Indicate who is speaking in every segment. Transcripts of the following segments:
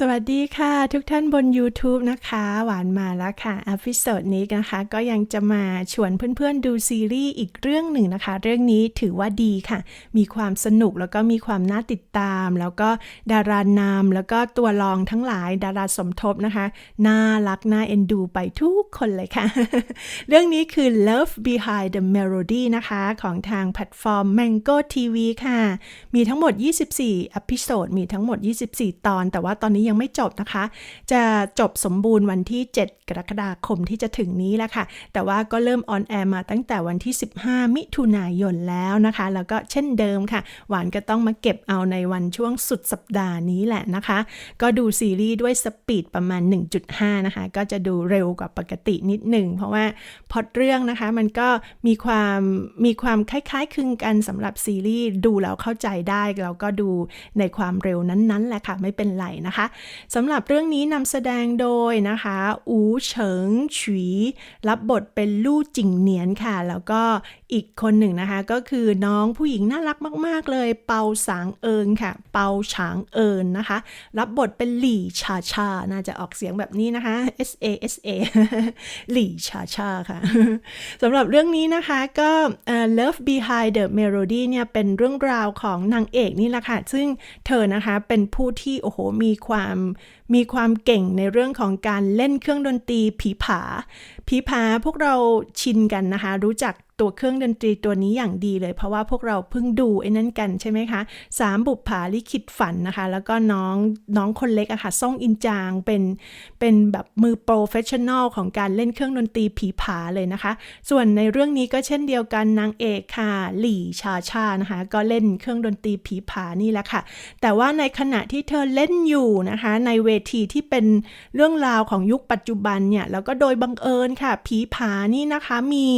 Speaker 1: สวัสดีค่ะ ทุกท่านบน YouTube นะคะ หวานมาแล้วค่ะอพิโซดนี้นะคะ ก็ยังจะมาชวนเพื่อนๆดูซีรีส์อีกเรื่องหนึ่งนะคะ เรื่องนี้ถือว่าดีค่ะ มีความสนุกแล้วก็มีความน่าติดตาม แล้วก็ดารานำแล้วก็ตัวรองทั้งหลายดาราสมทบนะคะ น่ารัก น่าเอ็นดูไปทุกคนเลยค่ะ เรื่องนี้คือ Love Behind the Melody นะคะ ของทางแพลตฟอร์ม Mango TV ค่ะ มีทั้งหมด 24อพิโซดมีทั้งหมด 24 ตอน แต่ว่าตอนนี้ยังไม่จบนะคะ จะจบสมบูรณ์วันที่ 7 กรกฎาคมที่จะถึงนี้แล้วค่ะ แต่ว่าก็เริ่มออนแอร์มาตั้งแต่วันที่ 15 มิถุนายนแล้วนะคะ แล้วก็เช่นเดิมค่ะ หวานก็ต้องมาเก็บเอาในวันช่วงสุดสัปดาห์นี้แหละนะคะ ก็ดูซีรีส์ด้วยสปีดประมาณ 1.5 นะคะ ก็จะดูเร็วกว่าปกตินิดหนึ่ง เพราะว่าพอตเรื่องนะคะมันก็มีความมีความคล้ายๆคลึงกันสำหรับซีรีส์ดูแล้วเข้าใจได้แล้วก็ดูในความเร็วนั้นๆแหละค่ะ ไม่เป็นไรนะคะสำหรับเรื่องนี้นำแสดงโดยนะคะอูเฉิงฉีรับบทเป็นลู่จิงเหนียนค่ะ แล้วก็อีกคนหนึ่งนะคะก็คือน้องผู้หญิงน่ารักมาก ๆ เลย เปาสางเอิงค่ะ เปาฉางเอินนะคะ รับบทเป็นหลี่ชาชา น่าจะออกเสียงแบบนี้นะคะ S A S A หลี่ชาชาค่ะสำหรับเรื่องนี้นะคะก็ Love Behind the Melody เนี่ยเป็นเรื่องราวของนางเอกนี่แหละค่ะ ซึ่งเธอนะคะเป็นผู้ที่โอ้โหมีความมีความเก่งในเรื่องของการเล่นเครื่องดนตรีผีผา ผีผาพวกเราชินกันนะคะ รู้จัก ตัวเครื่องดนตรีตัวนี้อย่างดีเลย เพราะว่าพวกเราเพิ่งดูไอ้นั้นกันใช่ไหมคะสามบุปผาลิขิตฝันนะคะ แล้วก็น้องน้องคนเล็กอะค่ะซ่งอินจางเป็นเป็นแบบมือโปรเฟชชั่นอลของการเล่นเครื่องดนตรีผีผาเลยนะคะ ส่วนในเรื่องนี้ก็เช่นเดียวกันนางเอกค่ะหลี่ชาชานะคะ ก็เล่นเครื่องดนตรีผีผานี่แหละค่ะ แต่ว่าในขณะที่เธอเล่นอยู่นะคะ ในเวทีที่เป็นเรื่องราวของยุคปัจจุบันเนี่ยแล้วก็โดยบังเอิญค่ะผีผานี่นะคะมี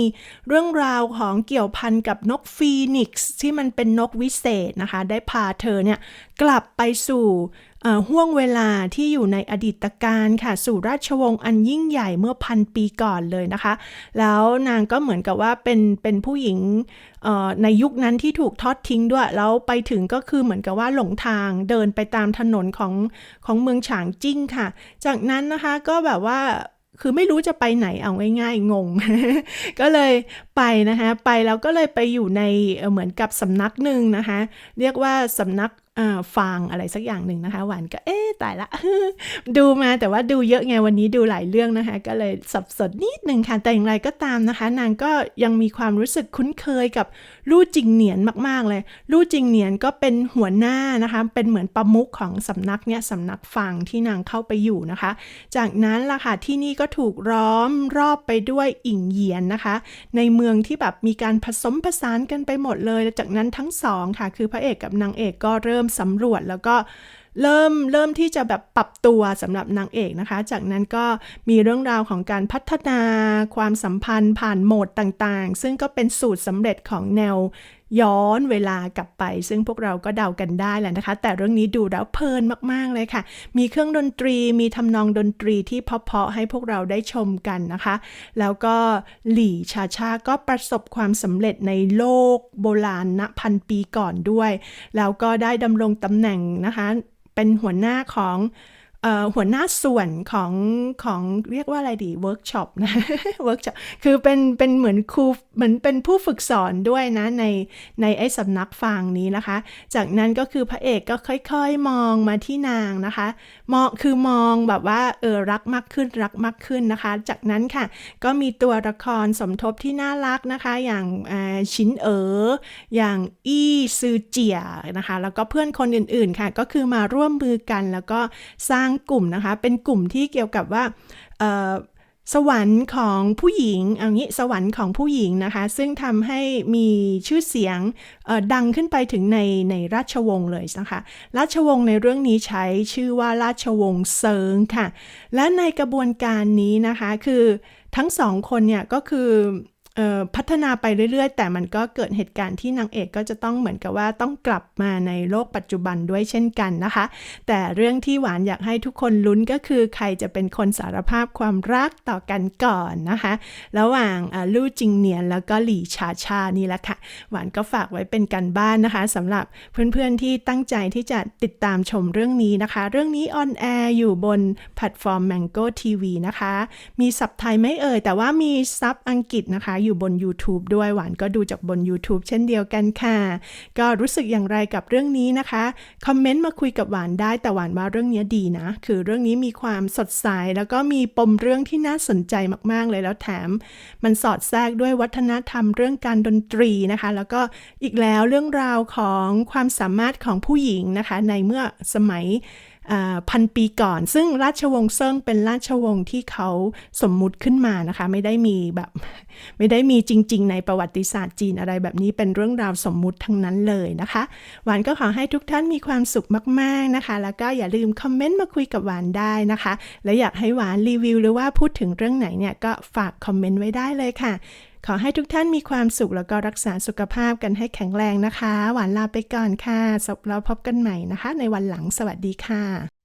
Speaker 1: เรื่องราวของเกี่ยวพันกับนกฟีนิกซ์ที่มันเป็นนกวิเศษนะคะ ได้พาเธอเนี่ยกลับไปสู่ห่วงเวลาที่อยู่ในอดีตการค่ะ สู่ราชวงศ์อันยิ่งใหญ่เมื่อพันปีก่อนเลยนะคะ แล้วนางก็เหมือนกับว่าเป็นเป็นผู้หญิงในยุคนั้นที่ถูกทอดทิ้งด้วย แล้วไปถึงก็คือเหมือนกับว่าหลงทางเดินไปตามถนนของของเมืองฉางจิ้งค่ะ จากนั้นนะคะก็แบบว่า คือไม่รู้จะไปไหนเอาง่ายๆงง ก็เลยไปนะคะ ไปแล้วก็เลยไปอยู่ในเหมือนกับสำนักหนึ่งนะคะ เรียกว่าสำนัก ฟางอะไรสักอย่างหนึ่งนะคะ หวานก็เอ๊ตายละ ดูมาแต่ว่าดูเยอะไงวันนี้ดูหลายเรื่องนะคะ ก็เลยสับสนนิดนึงค่ะ แต่อย่างไรก็ตามนะคะ นางก็ยังมีความรู้สึกคุ้นเคยกับลู่จิงเหนียนมาก ๆ เลย ลู่จิงเหนียนก็เป็นหัวหน้านะคะ เป็นเหมือนประมุขของสำนักเนี่ยสำนักฟางที่นางเข้าไปอยู่นะคะ จากนั้นล่ะค่ะที่นี่ก็ถูกร้อมรอบไปด้วยอิงเหยียนนะคะ ในเมืองที่แบบมีการผสมผสานกันไปหมดเลย จากนั้นทั้งสองค่ะ คือพระเอกกับนางเอกก็เริ่มสำรวจแล้วก็เริ่มเริ่มที่จะแบบปรับตัวสำหรับนางเอกนะคะ จากนั้นก็มีเรื่องราวของการพัฒนาความสัมพันธ์ผ่านโหมดต่างๆ ซึ่งก็เป็นสูตรสำเร็จของแนว ย้อนเวลากลับไป ซึ่งพวกเราก็เดากันได้แหละนะคะ แต่เรื่องนี้ดูแล้วเพลินมากๆเลยค่ะ มีเครื่องดนตรีมีทำนองดนตรีที่เพาะๆให้พวกเราได้ชมกันนะคะ แล้วก็หลี่ชาชาก็ประสบความสำเร็จในโลกโบราณณพันปีก่อนด้วย แล้วก็ได้ดำรงตำแหน่งนะคะ เป็นหัวหน้าของ หัวหน้าส่วนของของเรียกว่าอะไรดีเวิร์กช็อปนะเวิร์กช็อปคือเป็นเป็นเหมือนครูเหมือนเป็นผู้ฝึกสอนด้วยนะ ในในไอ้สำนักฟังนี้นะคะ จากนั้นก็คือพระเอกก็ค่อยๆมองมาที่นางนะคะมองคือมองแบบว่าเออรักมากขึ้นรักมากขึ้นนะคะ จากนั้นค่ะก็มีตัวละครสมทบที่น่ารักนะคะ อย่างชินเอ๋ออย่างอี้ซือเจียนะคะ แล้วก็เพื่อนคนอื่นๆค่ะ ก็คือมาร่วมมือกันแล้วก็สร้างกลุ่มนะคะ เป็นกลุ่มที่เกี่ยวกับว่าสวรรค์ของผู้หญิงเอางี้สวรรค์ของผู้หญิงนะคะ ซึ่งทำให้มีชื่อเสียงดังขึ้นไปถึงในในราชวงศ์เลยนะคะ ราชวงศ์ในเรื่องนี้ใช้ชื่อว่าราชวงศ์เซิงค่ะ และในกระบวนการนี้นะคะคือทั้งสองคนเนี่ยก็คือ พัฒนาไปเรื่อยๆ แต่มันก็เกิดเหตุการณ์ที่นางเอกก็จะต้องเหมือนกับว่าต้องกลับมาในโลกปัจจุบันด้วยเช่นกันนะคะ แต่เรื่องที่หวานอยากให้ทุกคนลุ้นก็คือใครจะเป็นคนสารภาพความรักต่อกันก่อนนะคะ ระหว่างลู่จิงเนียนแล้วก็หลี่ชาชานี่แหละค่ะ หวานก็ฝากไว้เป็นการบ้านนะคะสำหรับเพื่อนๆที่ตั้งใจที่จะติดตามชมเรื่องนี้นะคะ เรื่องนี้ออนแอร์อยู่บนแพลตฟอร์ม Mango TV นะคะ มีซับไทยไม่เอ่ยแต่ว่ามีซับอังกฤษนะคะอยู่บน YouTube ด้วยหวานก็ดูจากบน YouTube เช่นเดียวกันค่ะ ก็รู้สึกอย่างไรกับเรื่องนี้นะคะ คอมเมนต์มาคุยกับหวานได้แต่หวานว่าเรื่องนี้ดีนะ คือเรื่องนี้มีความสดใสแล้วก็มีปมเรื่องที่น่าสนใจมากๆเลยแล้วแถม มันสอดแทรกด้วยวัฒนธรรมเรื่องการดนตรีนะคะ แล้วก็อีกแล้วเรื่องราวของความสามารถของผู้หญิงนะคะ ในเมื่อสมัย พันปีก่อน ซึ่งราชวงศ์เซิงเป็นราชวงศ์ที่เขาสมมุติขึ้นมานะคะ ไม่ได้มีแบบ ไม่ได้มีจริง ๆ ในประวัติศาสตร์จีนอะไรแบบนี้เป็นเรื่องราวสมมุติทั้งนั้นเลยนะคะ หวานก็ขอให้ทุกท่านมีความสุขมาก ๆนะคะ แล้วก็อย่าลืมคอมเมนต์มาคุยกับหวานได้นะคะ และอยากให้หวานรีวิว หรือว่าพูดถึงเรื่องไหนเนี่ยก็ฝากคอมเมนต์ไว้ได้เลยค่ะ ขอให้ทุกท่านมีความสุขแล้วก็รักษาสุขภาพกันให้แข็งแรงนะคะ หวานลาไปก่อนค่ะแล้วพบกันใหม่นะคะ ในวันหลังสวัสดีค่ะ